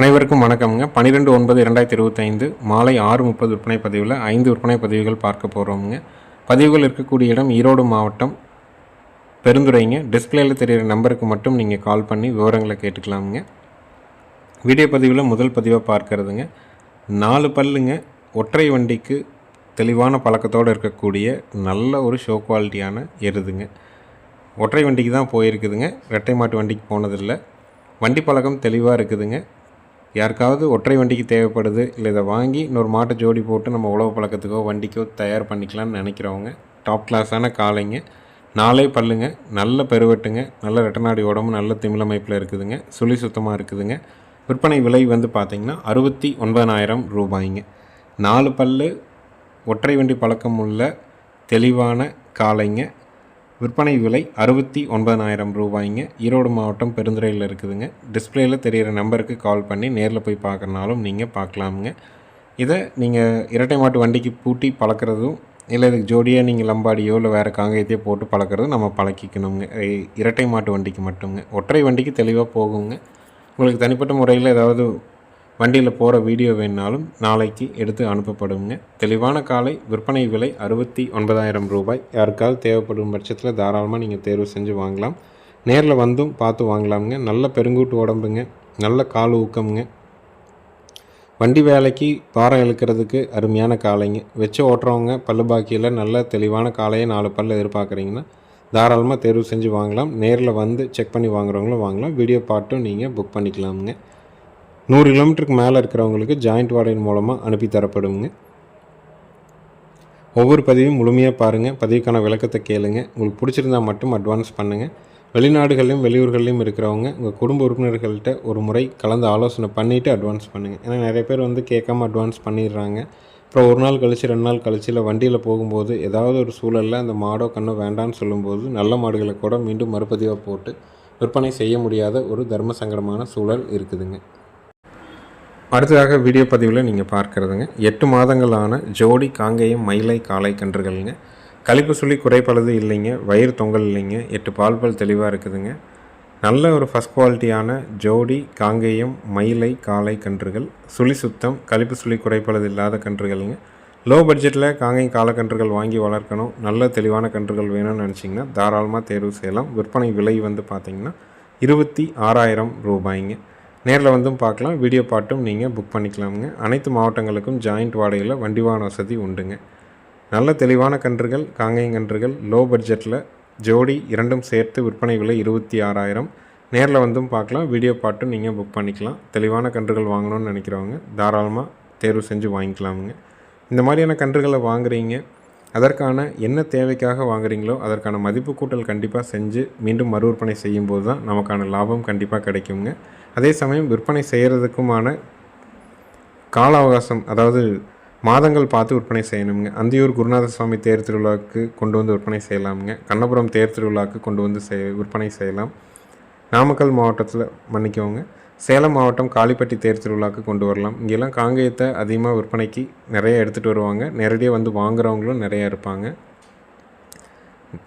அனைவருக்கும் வணக்கம்ங்க. பன்னிரெண்டு ஒன்பது இரண்டாயிரத்தி இருபத்தைந்து மாலை ஆறு முப்பது விற்பனை பதிவில் ஐந்து விற்பனை பதிவுகள் பார்க்க போகிறோமுங்க பதிவுகள் இருக்கக்கூடிய இடம் ஈரோடு மாவட்டம். பெருந்துரைங்க டிஸ்பிளேயில் தெரிகிற நம்பருக்கு மட்டும் நீங்கள் கால் பண்ணி விவரங்களை கேட்டுக்கலாமுங்க. வீடியோ பதிவில் முதல் பதிவாக பார்க்கறதுங்க. நாலு பல்லுங்க. ஒற்றை வண்டிக்கு தெளிவான பழக்கத்தோடு இருக்கக்கூடிய நல்ல ஒரு ஷோ குவாலிட்டியான எருதுங்க. ஒற்றை வண்டிக்கு தான் போயிருக்குதுங்க. ரெட்டை மாட்டு வண்டிக்கு போனதில்லை. வண்டி பழக்கம் தெளிவாக இருக்குதுங்க. யாருக்காவது ஒற்றை வண்டிக்கு தேவைப்படுது இல்லை இதை வாங்கி இன்னொரு மாட்டை ஜோடி போட்டு நம்ம உழவு பழக்கத்துக்கோ வண்டிக்கோ தயார் பண்ணிக்கலாம்னு நினைக்கிறவங்க டாப் கிளாஸான காளைங்க நாலே பல்லுங்க நல்ல பெருவெட்டுங்க நல்ல ரெட்டநாடி உடம்பு நல்ல திமிழமைப்பில் இருக்குதுங்க சுழி சுத்தமாக இருக்குதுங்க. விற்பனை விலை வந்து பார்த்திங்கன்னா அறுபத்தி ஒன்பதாயிரம் ரூபாய்ங்க. நாலு பல்லு ஒற்றை வண்டி பழக்கம் உள்ள தெளிவான காளைங்க விற்பனை விலை அறுபத்தி ஒன்பதாயிரம் ரூபாய்ங்க. ஈரோடு மாவட்டம் பெருந்துறையில் இருக்குதுங்க. டிஸ்பிளேயில் தெரிகிற நம்பருக்கு கால் பண்ணி நேரில் போய் பார்க்கறனாலும் நீங்கள் பார்க்கலாமுங்க இதை நீங்கள் இரட்டை மாட்டு வண்டிக்கு பூட்டி பழக்கிறதும் இல்லை இதுக்கு ஜோடியாக நீங்கள் லம்பாடியோ இல்லை வேறு காங்கயத்தையோ போட்டு பழக்கிறதும் நம்ம பழக்கிக்கணுங்க. இரட்டை மாட்டு வண்டிக்கு மட்டுங்க. ஒற்றை வண்டிக்கு தெளிவாக போகுங்க. உங்களுக்கு தனிப்பட்ட முறையில் ஏதாவது வண்டியில் போகிற வீடியோ வேணுனாலும் நாளைக்கு எடுத்து அனுப்பப்படுங்க. தெளிவான காலை விற்பனை விலை அறுபத்தி ஒன்பதாயிரம் ரூபாய். யாருக்காவது தேவைப்படும் பட்சத்தில் தாராளமாக நீங்கள் தேர்வு செஞ்சு வாங்கலாம். நேரில் வந்தும் பார்த்து வாங்கலாமுங்க. நல்ல பெருங்கூட்டு உடம்புங்க. நல்ல கால் ஊக்கமுங்க. வண்டி வேலைக்கு பாரம் இழுக்கிறதுக்கு அருமையான காளைங்க வச்சு ஓட்டுறவங்க பல்லு பாக்கியில் நல்ல தெளிவான காளையை நாலு பல்ல எதிர்பார்க்குறீங்கன்னா தாராளமாக தேர்வு செஞ்சு வாங்கலாம். நேரில் வந்து செக் பண்ணி வாங்குறவங்களும் வாங்கலாம். வீடியோ பாட்டும் நீங்கள் புக் பண்ணிக்கலாமுங்க. நூறு கிலோமீட்டருக்கு மேலே இருக்கிறவங்களுக்கு ஜாயிண்ட் வாடகை மூலமாக அனுப்பி தரப்படுங்க. ஒவ்வொரு பதிவையும் முழுமையாக பாருங்கள் பதிவுக்கான விளக்கத்தை கேளுங்க. உங்களுக்கு பிடிச்சிருந்தா மட்டும் அட்வான்ஸ் பண்ணுங்கள் வெளிநாடுகள்லையும் வெளியூர்கள்லையும் இருக்கிறவங்க உங்கள் குடும்ப உறுப்பினர்கள்ட்ட ஒரு முறை கலந்து ஆலோசனை பண்ணிவிட்டு அட்வான்ஸ் பண்ணுங்கள் ஏன்னா நிறைய பேர் வந்து கேட்காம அட்வான்ஸ் பண்ணிடுறாங்க. அப்புறம் ஒரு நாள் கழிச்சு ரெண்டு நாள் கழிச்சு இல்லை வண்டியில் போகும்போது ஏதாவது ஒரு சூழலில் அந்த மாடோ கண்ணோ வேண்டான்னு சொல்லும்போது நல்ல மாடுகளை கூட மீண்டும் மறுபதிவாக போட்டு விற்பனை செய்ய முடியாத ஒரு தர்ம சங்கடமான சூழல் இருக்குதுங்க. அடுத்ததாக வீடியோ பதிவில் நீங்கள் பார்க்குறதுங்க. எட்டு மாதங்களான ஜோடி காங்கேயம் மயிலை காளை கன்றுகள்ங்க. கழிப்பு சுழி குறைப்பளது இல்லைங்க. வயிறு தொங்கல் இல்லைங்க. எட்டு பால் பல் தெளிவாக இருக்குதுங்க. நல்ல ஒரு ஃபஸ்ட் குவாலிட்டியான ஜோடி காங்கேயம் மயிலை காளை கன்றுகள். சுழி சுத்தம் கழிப்பு சுழி குறைப்பளது இல்லாத கன்றுகள்ங்க. லோ பட்ஜெட்டில் காங்கேயம் காலக்கன்றுகள் வாங்கி வளர்க்கணும். நல்ல தெளிவான கன்றுகள் வேணும்னு நினச்சிங்கன்னா தாராளமாக தேர்வு செய்யலாம். விற்பனை விலை வந்து பார்த்திங்கன்னா இருபத்தி ஆறாயிரம் ரூபாய்ங்க. நேரில் வந்தும் பார்க்கலாம். வீடியோ பாட்டும் நீங்கள் புக் பண்ணிக்கலாமுங்க. அனைத்து மாவட்டங்களுக்கும் ஜாயிண்ட் வாடகையில் வண்டி வாகன வசதி உண்டுங்க. நல்ல தெளிவான கன்றுகள் காங்கேயம் கன்றுகள் லோ பட்ஜெட்டில் ஜோடி இரண்டும் சேர்த்து விற்பனை விலை இருபத்தி ஆறாயிரம். நேரில் வந்தும் பார்க்கலாம். வீடியோ பாட்டும் நீங்கள் புக் பண்ணிக்கலாம். தெளிவான கன்றுகள் வாங்கணும்னு நினைக்கிறவங்க தாராளமாக தேர்வு செஞ்சு வாங்கிக்கலாமுங்க. இந்த மாதிரியான கன்றுகளை வாங்குறீங்க அதற்கான என்ன தேவைக்காக வாங்குறீங்களோ அதற்கான மதிப்பு கூட்டல் கண்டிப்பாக செஞ்சு மீண்டும் மறு விற்பனை செய்யும்போது தான் நமக்கான லாபம் கண்டிப்பாக கிடைக்குங்க. அதே சமயம் விற்பனை செய்கிறதுக்குமான கால அவகாசம் அதாவது மாதங்கள் பார்த்து விற்பனை செய்யணுங்க அந்தியூர் குருநாத சுவாமி தேர் திருவிழாவுக்கு கொண்டு வந்து விற்பனை செய்யலாமுங்க. கண்ணபுரம் தேர் திருவிழாவுக்கு கொண்டு வந்து செய் விற்பனை செய்யலாம். நாமக்கல் மாவட்டத்தில் மன்னிக்கோங்க. சேலம் மாவட்டம் காளிப்பட்டி தேர் திருவிழாக்கு கொண்டு வரலாம். இங்கெல்லாம் காங்கேயத்தை அதிகமாக விற்பனைக்கு நிறைய எடுத்துகிட்டு வருவாங்க. நேரடியாக வந்து வாங்குறவங்களும் நிறையா இருப்பாங்க.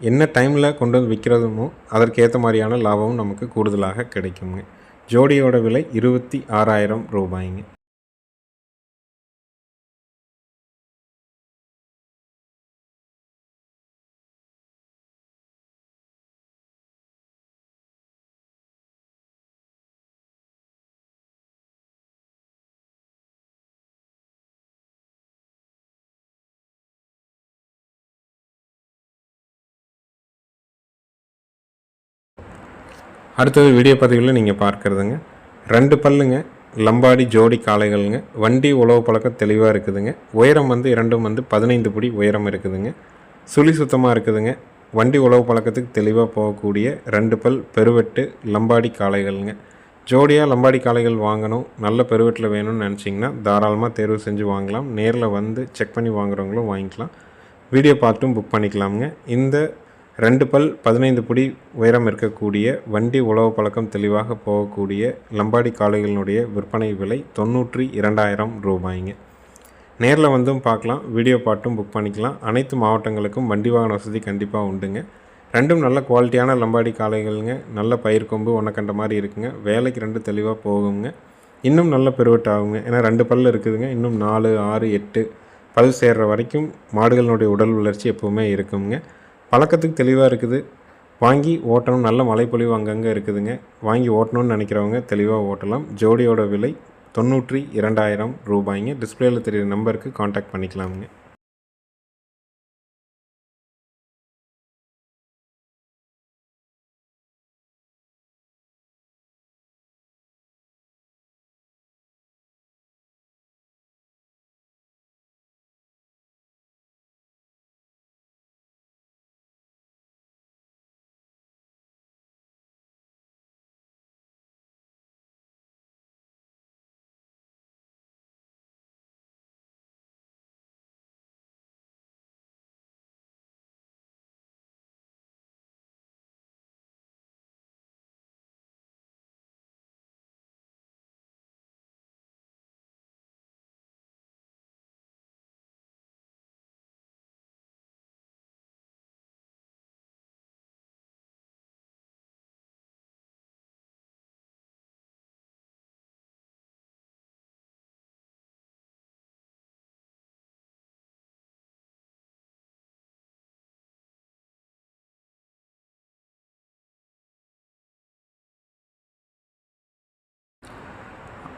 என்ன டைமில் கொண்டு வந்து விற்கிறதுமோ அதற்கேற்ற மாதிரியான லாபமும் நமக்கு கூடுதலாக கிடைக்குங்க. ஜோடியோட விலை இருபத்தி ஆறாயிரம் ரூபாய்ங்க. அடுத்தது வீடியோ பதிவில் நீங்கள் பார்க்குறதுங்க. ரெண்டு பல்லுங்க லம்பாடி ஜோடி காளைகள்ங்க. வண்டி உழவு பழக்கம் தெளிவாக இருக்குதுங்க. உயரம் வந்து இரண்டும் வந்து பதினைந்து புடி உயரம் இருக்குதுங்க. சுழி சுத்தமாக இருக்குதுங்க. வண்டி உழவு பழக்கத்துக்கு தெளிவாக போகக்கூடிய ரெண்டு பல் பெருவெட்டு லம்பாடி காளைகள்ங்க. ஜோடியாக லம்பாடி காளைகள் வாங்கணும். நல்ல பெருவெட்டில் வேணும்னு நினச்சிங்கன்னா தாராளமாக தேர்வு செஞ்சு வாங்கலாம். நேரில் வந்து செக் பண்ணி வாங்குறவங்களும் வாங்கிக்கலாம். வீடியோ பார்த்தும் புக் பண்ணிக்கலாமுங்க. இந்த ரெண்டு பல் பதினைந்து புடி உயரம் இருக்கக்கூடிய வண்டி உழவு பழக்கம் தெளிவாக போகக்கூடிய லம்பாடி காளைகளினுடைய விற்பனை விலை தொண்ணூற்றி இரண்டாயிரம் ரூபாய்ங்க. நேரில் வந்தும் பார்க்கலாம் வீடியோ பாட்டும் புக் பண்ணிக்கலாம். அனைத்து மாவட்டங்களுக்கும் வண்டி வாகன வசதி கண்டிப்பாக உண்டுங்க. ரெண்டும் நல்ல குவாலிட்டியான லம்பாடி காளைகள்ங்க. நல்ல பயிர் கொம்பு ஒன்றை கண்ட மாதிரி இருக்குங்க. வேலைக்கு ரெண்டு தெளிவாக போகுங்க. இன்னும் நல்ல பெருவெட் ஆகுங்க. ஏன்னா ரெண்டு பல் இருக்குதுங்க. இன்னும் நாலு ஆறு எட்டு பல் சேர்கிற வரைக்கும் மாடுகளினுடைய உடல் வளர்ச்சி எப்போவுமே இருக்குங்க. பழக்கத்துக்கு தெளிவாக இருக்குது. வாங்கி ஓட்டணும். நல்ல மழைப்பொழிவு அங்கங்கே இருக்குதுங்க. வாங்கி ஓட்டணும்னு நினைக்கிறவங்க தெளிவாக ஓட்டலாம். ஜோடியோட விலை தொண்ணூற்றி இரண்டாயிரம் ரூபாய்ங்க. டிஸ்பிளேயில் தெரிகிற நம்பருக்கு காண்டாக்ட் பண்ணிக்கலாமுங்க.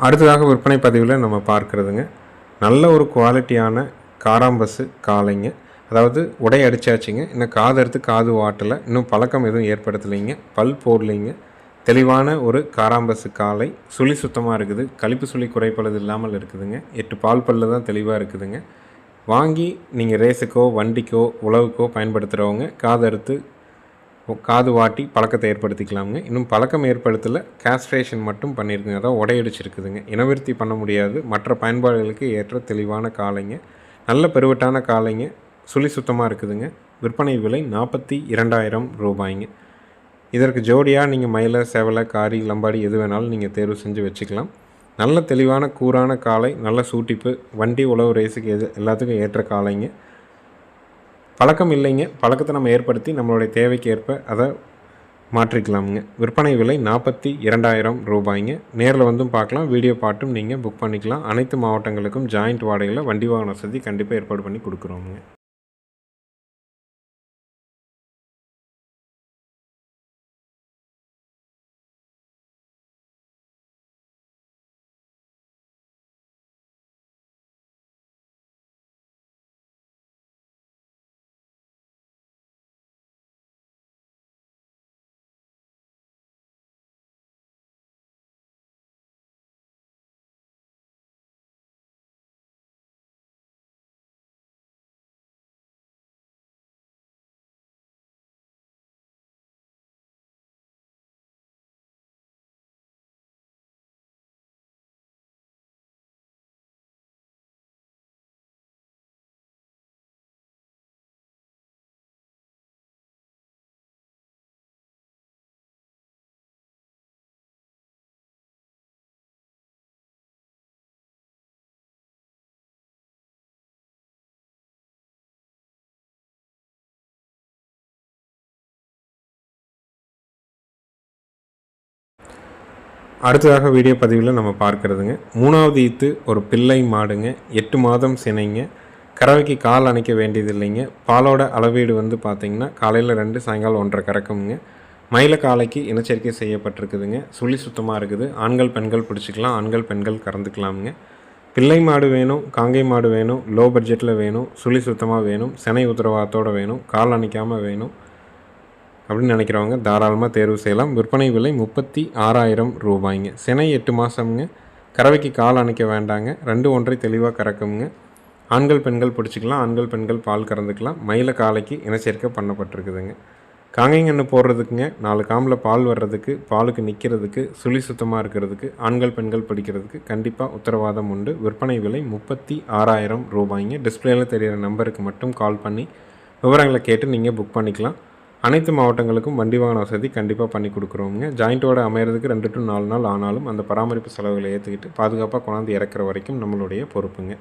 அடுத்ததாக விற்பனை பதிவில் நம்ம பார்க்குறதுங்க. நல்ல ஒரு குவாலிட்டியான காராம்பஸு காளைங்க. அதாவது உடை அடிச்சாச்சுங்க. இன்னும் காது எடுத்து காது வாட்டலை. இன்னும் பழக்கம் எதுவும் ஏற்படுத்தலைங்க. பல் போடலைங்க. தெளிவான ஒரு காராம்பஸு காளை. சுழி சுத்தமாக இருக்குது. கழிப்பு சுழி குறைப்பளது இல்லாமல் இருக்குதுங்க. எட்டு பால் பல்லு தான் தெளிவாக இருக்குதுங்க. வாங்கி நீங்கள் ரேஸுக்கோ வண்டிக்கோ உழவுக்கோ பயன்படுத்துகிறவங்க காதறுத்து காது வாட்டி பழக்கத்தை ஏற்படுத்திக்கலாமுங்க. இன்னும் பழக்கம் ஏற்படுத்தலை கேஸ்ட்ரேஷன் மட்டும் பண்ணியிருக்குங்க அதான் உடையடிச்சிருக்குதுங்க. இனவிருத்தி பண்ண முடியாது. மற்ற பயன்பாடுகளுக்கு ஏற்ற தெளிவான காளைங்க நல்ல பெருவட்டான காளைங்க சுழி சுத்தமாக இருக்குதுங்க. விற்பனை விலை நாற்பத்தி இரண்டாயிரம் ரூபாய்ங்க. இதற்கு ஜோடியாக நீங்கள் மயிலை செவலை காரி லம்பாடி எது வேணாலும் நீங்கள் தேர்வு செஞ்சு வச்சுக்கலாம். நல்ல தெளிவான கூரான காளை நல்ல சூட்டிப்பு வண்டி உழவு ரேஸுக்கு எது எல்லாத்துக்கும் ஏற்ற காளைங்க பழக்கம் இல்லைங்க. பழக்கத்தை நம்ம ஏற்படுத்தி நம்மளுடைய தேவைக்கு ஏற்ப அதை மாற்றிக்கலாமுங்க. விற்பனை விலை நாற்பத்தி இரண்டாயிரம் ரூபாய்ங்க. நேரில் வந்தும் பார்க்கலாம். வீடியோ பாட்டும் நீங்கள் புக் பண்ணிக்கலாம். அனைத்து மாவட்டங்களுக்கும் ஜாயிண்ட் வாடகையில் வண்டி வாகன வசதி கண்டிப்பாக ஏற்பாடு பண்ணி கொடுக்குறோமுங்க. அடுத்ததாக வீடியோ பதிவில் நம்ம பார்க்குறதுங்க. மூணாவது ஈத்து ஒரு பிள்ளை மாடுங்க. எட்டு மாதம் சினைங்க. கறவைக்கு கால் அணைக்க வேண்டியது இல்லைங்க பாலோட அளவீடு வந்து பார்த்திங்கன்னா காலையில் ரெண்டு சாயங்காலம் ஒன்றரை கறக்குங்க மயில காலைக்கு இனச்சரிக்கை செய்யப்பட்டிருக்குதுங்க. சுழி சுத்தமாக இருக்குது. ஆண்கள் பெண்கள் பிடிச்சிக்கலாம். ஆண்கள் பெண்கள் கறந்துக்கலாமுங்க. பிள்ளை மாடு வேணும் காங்கை மாடு வேணும் லோ பட்ஜெட்டில் வேணும் சுழி சுத்தமாக வேணும் சினை உத்தரவாதத்தோடு வேணும் கால் அணைக்காமல் வேணும். அப்படின்னு நினைக்கிறவங்க தாராளமாக தேர்வு செய்யலாம். விற்பனை விலை முப்பத்தி ஆறாயிரம் ரூபாய்ங்க. சினை எட்டு மாதம்ங்க கறவைக்கு கால் அணைக்க வேண்டாங்க. ரெண்டு ஒன்றை தெளிவாக கறக்குங்க. ஆண்கள் பெண்கள் பிடிச்சிக்கலாம். ஆண்கள் பெண்கள் பால் கறந்துக்கலாம். மயில காலைக்கு இனச்சேர்க்கை பண்ணப்பட்டிருக்குதுங்க. காங்கைங்கண்ணு போடுறதுக்குங்க. நாலு காம்பில் பால் வர்றதுக்கு பாலுக்கு நிற்கிறதுக்கு சுழி சுத்தமாக இருக்கிறதுக்கு ஆண்கள் பெண்கள் பிடிக்கிறதுக்கு கண்டிப்பாக உத்தரவாதம் உண்டு. விற்பனை விலை முப்பத்தி ஆறாயிரம் ரூபாய்ங்க. டிஸ்பிளேயில் தெரிகிற நம்பருக்கு மட்டும் கால் பண்ணி விவரங்களை கேட்டு நீங்கள் புக் பண்ணிக்கலாம். அனைத்து மாவட்டங்களுக்கும் வண்டி வாகன வசதி கண்டிப்பாக பண்ணி கொடுக்குறோங்க ஜாயிண்ட்டோட அமையிறதுக்கு ரெண்டு டு நாலு நாள் ஆனாலும் அந்த பராமரிப்பு செலவுகளை ஏற்றுக்கிட்டு பாதுகாப்பாக கொண்டாந்து இறக்குற வரைக்கும் நம்மளுடைய பொறுப்புங்க.